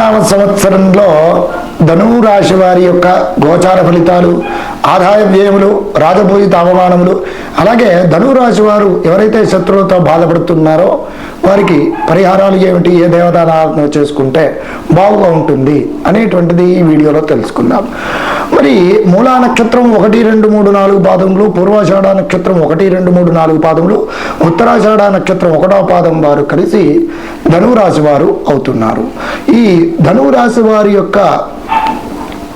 పద్దెనిమిదవ సంవత్సరంలో ధనువు రాశి వారి యొక్క గోచార ఫలితాలు ఆదాయ వ్యయములు రాజపూజిత అవమానములు అలాగే ధనువు రాశి వారు ఎవరైతే శత్రువులతో బాధపడుతున్నారో వారికి పరిహారాలు ఏమిటి ఏ దేవతారాధన చేసుకుంటే బాగుగా ఉంటుంది అనేటువంటిది ఈ వీడియోలో తెలుసుకుందాం. మరి మూలా నక్షత్రం ఒకటి రెండు మూడు నాలుగు పాదములు పూర్వాషాఢ నక్షత్రం ఒకటి రెండు మూడు నాలుగు పాదములు ఉత్తరాషాఢ నక్షత్రం ఒకటో పాదం వారు కలిసి ధనువు వారు అవుతున్నారు. ఈ ధనువు వారి యొక్క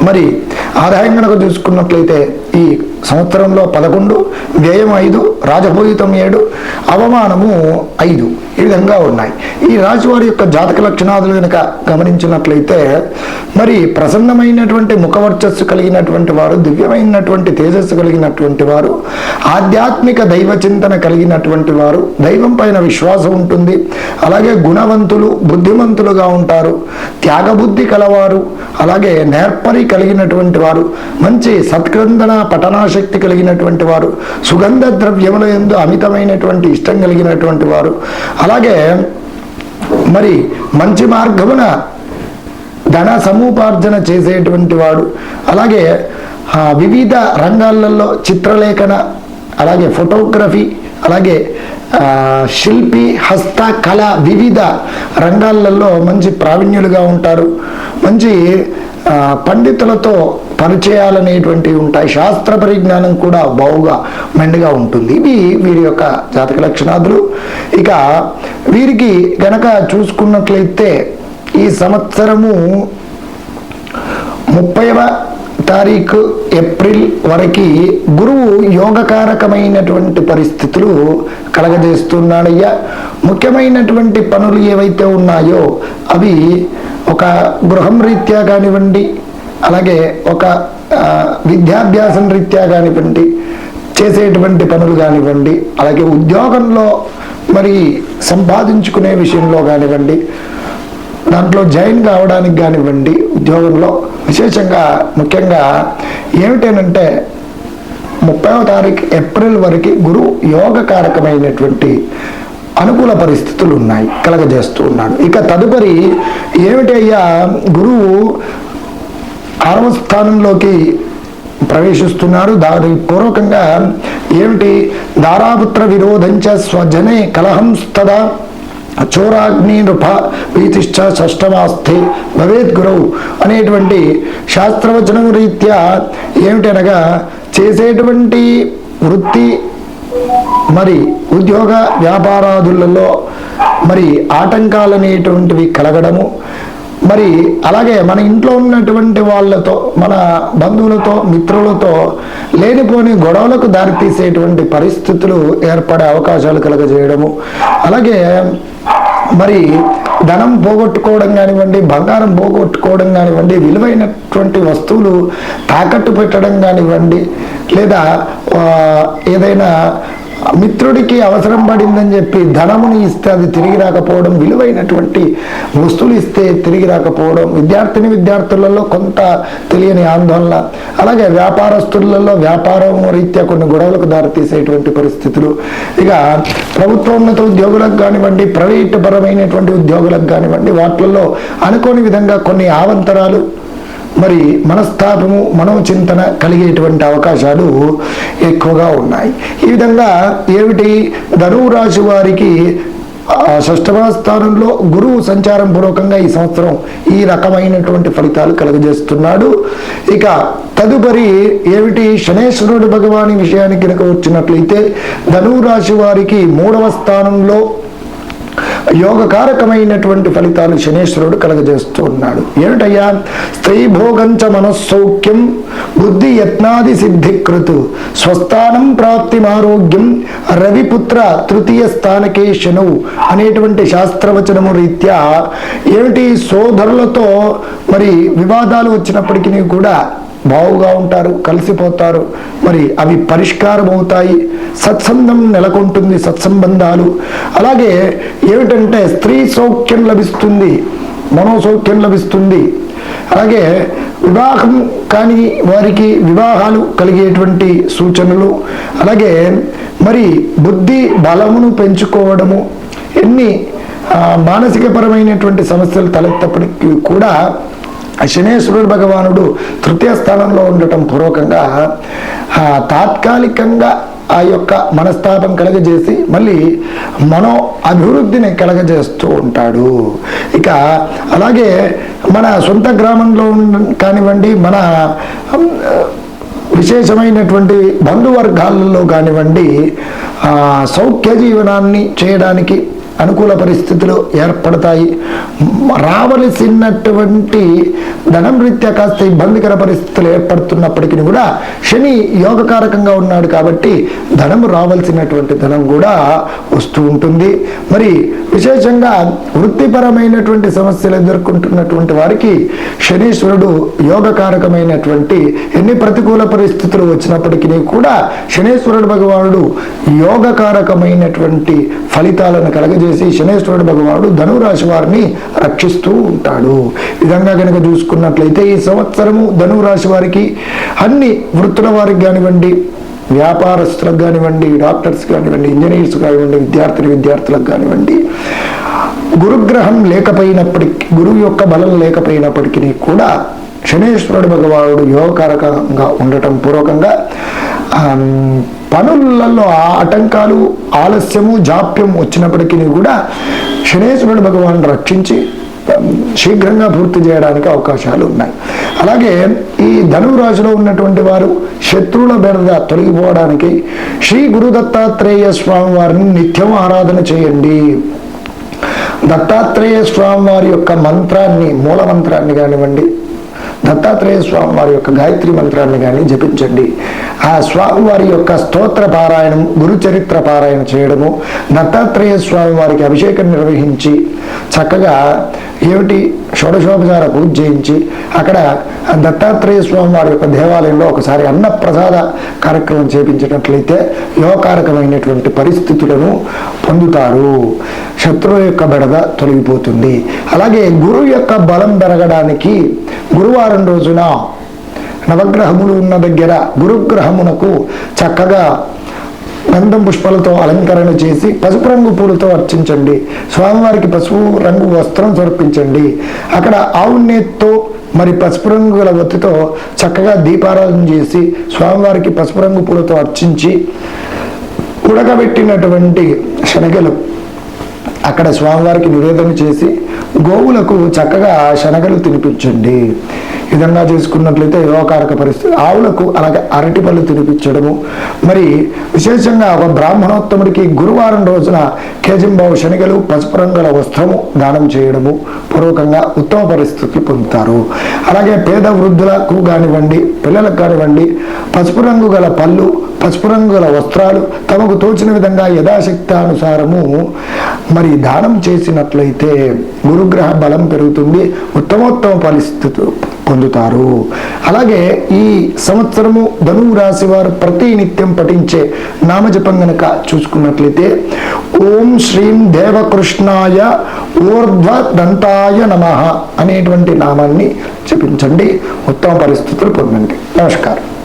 మరి ఆదాయం కనుక చూసుకున్నట్లయితే ఈ సంవత్సరంలో పదకొండు వ్యయం ఐదు రాజభూయితం ఏడు అవమానము ఐదు. ఈ విధంగా ఉన్నాయి. ఈ రాజువారి వారి యొక్క జాతక లక్షణాదులు కనుక గమనించినట్లయితే మరి ప్రసన్నమైనటువంటి ముఖవర్చస్సు కలిగినటువంటి వారు దివ్యమైనటువంటి తేజస్సు కలిగినటువంటి వారు ఆధ్యాత్మిక దైవ చింతన కలిగినటువంటి వారు దైవం పైన విశ్వాసం ఉంటుంది. అలాగే గుణవంతులు బుద్ధిమంతులుగా ఉంటారు. త్యాగబుద్ధి కలవారు. అలాగే నేర్పరి కలిగినటువంటి వారు. మంచి సత్కృందన పఠనాశక్తి కలిగినటువంటి వారు సుగంధ ద్రవ్యముల ఎందు అమితమైనటువంటి ఇష్టం కలిగినటువంటి వారు. అలాగే మరి మంచి మార్గమున ధన సముపార్జన చేసేటువంటి వాడు. అలాగే వివిధ రంగాలలో చిత్రలేఖన అలాగే ఫోటోగ్రఫీ అలాగే శిల్పి హస్త కళ వివిధ రంగాలలో మంచి ప్రావీణ్యులుగా ఉంటారు. మంచి పండితులతో పరిచయాలనేటువంటి ఉంటాయి. శాస్త్ర పరిజ్ఞానం కూడా బావుగా మెండుగా ఉంటుంది. ఇవి వీరి యొక్క జాతక లక్షణాదులు. ఇక వీరికి గనక చూసుకున్నట్లయితే ఈ సంవత్సరము ముప్పైవ తారీఖు ఏప్రిల్ వరకు గురువు యోగకారకమైనటువంటి పరిస్థితులు కలగజేస్తున్నాడయ్యా. ముఖ్యమైనటువంటి పనులు ఏవైతే ఉన్నాయో అవి ఒక గృహం రీత్యా కానివ్వండి అలాగే ఒక విద్యాభ్యాసం రీత్యా కానివ్వండి చేసేటువంటి పనులు కానివ్వండి అలాగే ఉద్యోగంలో మరి సంపాదించుకునే విషయంలో కానివ్వండి దాంట్లో జాయిన్ కావడానికి కానివ్వండి ఉద్యోగంలో విశేషంగా ముఖ్యంగా ఏమిటేనంటే ముప్పైవ తారీఖు ఏప్రిల్ వరకు గురు యోగకారకమైనటువంటి అనుకూల పరిస్థితులు ఉన్నాయి కలగజేస్తూ ఉన్నాడు. ఇక తదుపరి ఏమిటి అయ్యా గురువు ఆరవ స్థానంలోకి ప్రవేశిస్తున్నారు దాని పూర్వకంగా ఏమిటి దారాపుత్ర విరోధంచ స్వజనే కలహం తదా చోరాగ్ని నృప వీతిష్ట షష్టమాస్థి భవేద్ గురవు అనేటువంటి శాస్త్రవచనం రీత్యా ఏమిటనగా చేసేటువంటి వృత్తి మరి ఉద్యోగ వ్యాపారాదులలో మరి ఆటంకాలు అనేటువంటివి కలగడము. మరి అలాగే మన ఇంట్లో ఉన్నటువంటి వాళ్ళతో మన బంధువులతో మిత్రులతో లేనిపోని గొడవలకు దారితీసేటువంటి పరిస్థితులు ఏర్పడే అవకాశాలు కలగజేయడము. అలాగే మరి ధనం పోగొట్టుకోవడం కానివ్వండి బంగారం పోగొట్టుకోవడం కానివ్వండి విలువైనటువంటి వస్తువులు తాకట్టు పెట్టడం కానివ్వండి లేదా ఏదైనా మిత్రుడికి అవసరం పడిందని చెప్పి ధనముని ఇస్తే అది తిరిగి రాకపోవడం విలువైనటువంటి వస్తువులు ఇస్తే తిరిగి రాకపోవడం విద్యార్థిని విద్యార్థులలో కొంత తెలియని ఆందోళన అలాగే వ్యాపారస్తులలో వ్యాపారం రీత్యా కొన్ని గొడవలకు దారితీసేటువంటి పరిస్థితులు. ఇక ప్రభుత్వోన్నత ఉద్యోగులకు కానివ్వండి ప్రైవేట్ పరమైనటువంటి ఉద్యోగులకు కానివ్వండి వాటిల్లో అనుకోని విధంగా కొన్ని ఆవంతరాలు మరి మనస్తాపము మనోచింతన కలిగేటువంటి అవకాశాలు ఎక్కువగా ఉన్నాయి. ఈ విధంగా ఏమిటి? ధనువు రాశి వారికి ఆ, షష్టమ స్థానంలో గురువు సంచారం పూర్వకంగా ఈ సంవత్సరం ఈ రకమైనటువంటి ఫలితాలు కలుగజేస్తున్నాడు. ఇక తదుపరి ఏమిటి? శనేశ్వరుడు భగవాని విషయానికి కనుక వచ్చినట్లయితే ధనువు రాశి వారికి మూడవ స్థానంలో యోగకారకమైనటువంటి ఫలితాలు శనేశ్వరుడు కలగజేస్తూ ఉన్నాడు. ఏమిటయ్యా? స్త్రీ భోగంచ మనస్సౌఖ్యం బుద్ధి యత్నాది సిద్ధికృతు స్వస్థానం ప్రాప్తిమారోగ్యం రవిపుత్ర తృతీయ స్థానకే శనువు అనేటువంటి శాస్త్రవచనము రీత్యా ఏమిటి? సోదరులతో మరి వివాదాలు వచ్చినప్పటికీ కూడా బావుగా ఉంటారు కలిసిపోతారు. మరి అవి పరిష్కారం అవుతాయి సత్సంగం నెలకొంటుంది సత్సంబంధాలు. అలాగే ఏమిటంటే స్త్రీ సౌఖ్యం లభిస్తుంది మనోసౌఖ్యం లభిస్తుంది. అలాగే వివాహం కాని వారికి వివాహాలు కలిగేటువంటి సూచనలు. అలాగే మరి బుద్ధి బలమును పెంచుకోవడము. ఎన్ని మానసికపరమైనటువంటి సమస్యలు తలెత్తప్పటికీ కూడా శనేశ్వరుడు భగవానుడు తృతీయ స్థానంలో ఉండటం పూర్వకంగా తాత్కాలికంగా ఆ యొక్క మనస్తాపం కలగజేసి మళ్ళీ మనో అభివృద్ధిని కలగజేస్తూ ఉంటాడు. ఇక అలాగే మన సొంత గ్రామంలో కానివ్వండి మన విశేషమైనటువంటి బంధువర్గాలలో కానివ్వండి సౌఖ్య జీవనాన్ని చేయడానికి అనుకూల పరిస్థితులు ఏర్పడతాయి. రావలసినటువంటి ధనం రీత్యా కాస్త ఇబ్బందికర పరిస్థితులు ఏర్పడుతున్నప్పటికీ కూడా శని యోగకారకంగా ఉన్నాడు కాబట్టి ధనం రావాల్సినటువంటి ధనం కూడా వస్తూ ఉంటుంది. మరి విశేషంగా వృత్తిపరమైనటువంటి సమస్యలు ఎదుర్కొంటున్నటువంటి వారికి శనీశ్వరుడు యోగకారకమైనటువంటి ఎన్ని ప్రతికూల పరిస్థితులు వచ్చినప్పటికీ కూడా శనీశ్వరుడు భగవానుడు యోగకారకమైనటువంటి ఫలితాలను చేసి శనేశ్వరుడు భగవానుడు ధనురాశి వారిని రక్షిస్తూ ఉంటాడు. విధంగా కనుక చూసుకున్నట్లయితే ఈ సంవత్సరము ధనురాశి వారికి అన్ని వృత్తుల వారికి కానివ్వండి వ్యాపారస్తులకు కానివ్వండి డాక్టర్స్ కానివ్వండి ఇంజనీర్స్ కానివ్వండి విద్యార్థులు విద్యార్థులకు కానివ్వండి గురుగ్రహం లేకపోయినప్పటికీ గురువు యొక్క బలం లేకపోయినప్పటికీ కూడా శనేశ్వరుడు భగవానుడు యోగకారకంగా ఉండటం పూర్వకంగా పనులలో ఆటంకాలు ఆలస్యము జాప్యం వచ్చినప్పటికీ కూడా శనేశ్వరుడు భగవాన్ రక్షించి శీఘ్రంగా పూర్తి చేయడానికి అవకాశాలు ఉన్నాయి. అలాగే ఈ ధనురాశిలో ఉన్నటువంటి వారు శత్రువుల బెడద తొలగిపోవడానికి శ్రీ గురు దత్తాత్రేయ స్వామి వారిని నిత్యం ఆరాధన చేయండి. దత్తాత్రేయ స్వామి వారి యొక్క మంత్రాన్ని మూల మంత్రాన్ని కానివ్వండి. దత్తాత్రేయ స్వామి వారి యొక్క గాయత్రి మంత్రాన్ని కానీ జపించండి. ఆ స్వామి వారి యొక్క స్తోత్ర పారాయణం గురు చరిత్ర పారాయణ చేయడము దత్తాత్రేయ స్వామి వారికి అభిషేకం నిర్వహించి చక్కగా ఏమిటి షోడశోపచార పూజ చేయించి అక్కడ ఆ దత్తాత్రేయ స్వామి వారి యొక్క దేవాలయంలో ఒకసారి అన్నప్రసాద కార్యక్రమం చేపించినట్లయితే యోగకారకమైనటువంటి పరిస్థితులను పొందుతారు. శత్రువు యొక్క బెడద తొలగిపోతుంది. అలాగే గురువు యొక్క బలం పెరగడానికి గురువారం రోజున నవగ్రహములు ఉన్న దగ్గర గురుగ్రహమునకు చక్కగా గంధం పుష్పాలతో అలంకరణ చేసి పసుపు రంగు పూలతో అర్చించండి. స్వామివారికి పసుపు రంగు వస్త్రం సమర్పించండి. అక్కడ ఆవు నేత్తో మరి పసుపు రంగు గల ఒత్తితో చక్కగా దీపారాధన చేసి స్వామివారికి పసుపు రంగు పూలతో అర్చించి ఉడకబెట్టినటువంటి శనగలు అక్కడ స్వామివారికి నివేదన చేసి గోవులకు చక్కగా శనగలు తినిపించండి. విధంగా చేసుకున్నట్లయితే యోగకారక పరిస్థితి. ఆవులకు అలాగే అరటి పళ్ళు తినిపించడము. మరి విశేషంగా ఒక బ్రాహ్మణోత్తముడికి గురువారం రోజున కేజింబావు శనగలు పసుపు రంగుల వస్త్రము దానం చేయడము పూర్వకంగా ఉత్తమ పరిస్థితులు పొందుతారు. అలాగే పేద వృద్ధులకు కానివ్వండి పిల్లలకు కానివ్వండి పసుపు రంగు గల పళ్ళు పసుపు రంగుల వస్త్రాలు తమకు తోచిన విధంగా యథాశక్తానుసారము మరి దానం చేసినట్లయితే గురుగ్రహ బలం పెరుగుతుంది ఉత్తమోత్తమ పరిస్థితులు పొందుతారు. అలాగే ఈ సంవత్సరము ధనువు రాశి వారు ప్రతి నిత్యం పఠించే నామజపం గనక చూసుకున్నట్లయితే ఓం శ్రీం దేవకృష్ణాయ ఊర్ధ్వ దంతాయ నమ అనేటువంటి నామాన్ని జపించండి. ఉత్తమ పరిస్థితులు పొందండి. నమస్కారం.